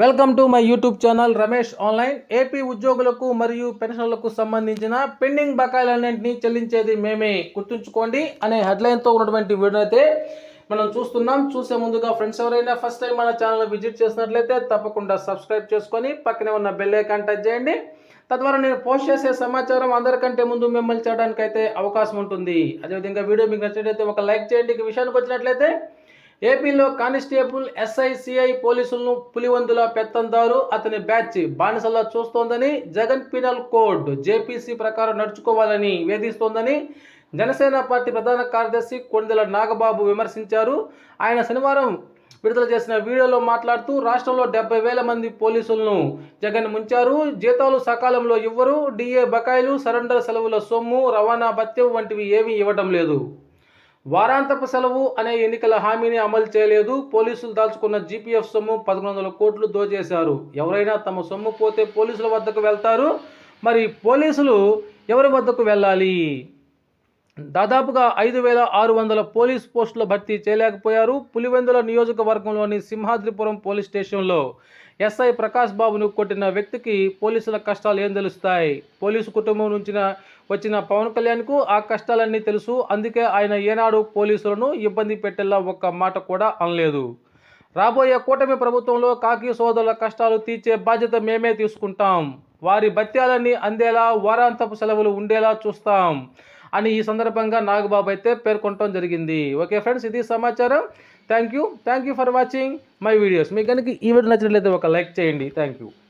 Welcome to my YouTube channel Ramesh online. AP ఉద్యోగులకు మరియు పెన్షన్లకు సంబంధించిన పెండింగ్ బకాయిలన్నింటినీ చెల్లించేది మేమే. గుర్తుంచుకోండి. అనే హెడ్లైన్తో ఉన్నటువంటి వీడియో అయితే మనం చూస్తున్నాం. చూసే ముందుగా ఫ్రెండ్స్ ఎవరైనా ఫస్ట్ టైం మన ఛానల్ విజిట్ చేసినట్లయితే తప్పకుండా సబ్స్క్రైబ్ చేసుకొని పక్కనే ఉన్న బెల్ ఐకాన్ టచ్ చేయండి. తద్వారా నేను పోస్ట్ చేసే సమాచారం అందరికంటే ముందు మిమ్మల్ని చేయడానికి అయితే అవకాశం ఉంటుంది. అదేవిధంగా వీడియో మీకు నచ్చినట్లయితే ఒక లైక్ చేయండి. ఈ విషయానికి వచ్చినట్లయితే ఏపీలో కానిస్టేబుల్ ఎస్ఐసిఐ పోలీసులను పులివందుల పెత్తందారు అతని బ్యాచ్ బానిసలా చూస్తోందని జగన్ పీనల్ కోడ్ జేపీసీ ప్రకారం నడుచుకోవాలని వేధిస్తోందని జనసేన పార్టీ ప్రధాన కార్యదర్శి కొండెల నాగబాబు విమర్శించారు. ఆయన శనివారం విడుదల చేసిన వీడియోలో మాట్లాడుతూ రాష్ట్రంలో డెబ్బై వేల మంది పోలీసులను జగన్ ముంచారు. జీతాలు సకాలంలో ఇవ్వరు. డిఏ బకాయిలు సరెండర్ సెలవుల సొమ్ము రవాణా భత్యం వంటివి ఏమీ ఇవ్వడం లేదు. వారాంతపు సెలవు అనే ఎన్నికల హామీని అమలు చేయలేదు. పోలీసులు దాల్చుకున్న జీపీఎఫ్ సొమ్ము పదకొండు వందల కోట్లు దోచేశారు. ఎవరైనా తమ సొమ్ము పోతే పోలీసుల వద్దకు వెళ్తారు. మరి పోలీసులు ఎవరి వద్దకు వెళ్ళాలి? దాదాపుగా ఐదు వేల ఆరు వందల పోలీస్ పోస్టుల భర్తీ చేయలేకపోయారు. పులివెందుల నియోజకవర్గంలోని సింహాద్రిపురం పోలీస్ స్టేషన్లో ఎస్ఐ ప్రకాష్ బాబును కొట్టిన వ్యక్తికి పోలీసుల కష్టాలు ఏం తెలుస్తాయి? పోలీసు కుటుంబం నుంచి వచ్చిన పవన్ కళ్యాణ్కు ఆ కష్టాలన్నీ తెలుసు. అందుకే ఆయన ఏనాడు పోలీసులను ఇబ్బంది పెట్టేలా ఒక్క మాట కూడా అనలేదు. రాబోయే కూటమి ప్రభుత్వంలో కాకి సోదరుల కష్టాలు తీర్చే బాధ్యత మేమే తీసుకుంటాం. వారి భత్యాలన్నీ అందేలా వారాంతపు సెలవులు ఉండేలా చూస్తాం. అని ఈ సందర్భంగా నాగబాబు అయితే పేర్కొనటం జరిగింది. ఓకే ఫ్రెండ్స్ ఇది సమాచారం. Thank you thank you for watching my videos మీకు కనుక ఈ వీడియో నచ్చినట్లయితే ఒక లైక్ చేయండి. Thank you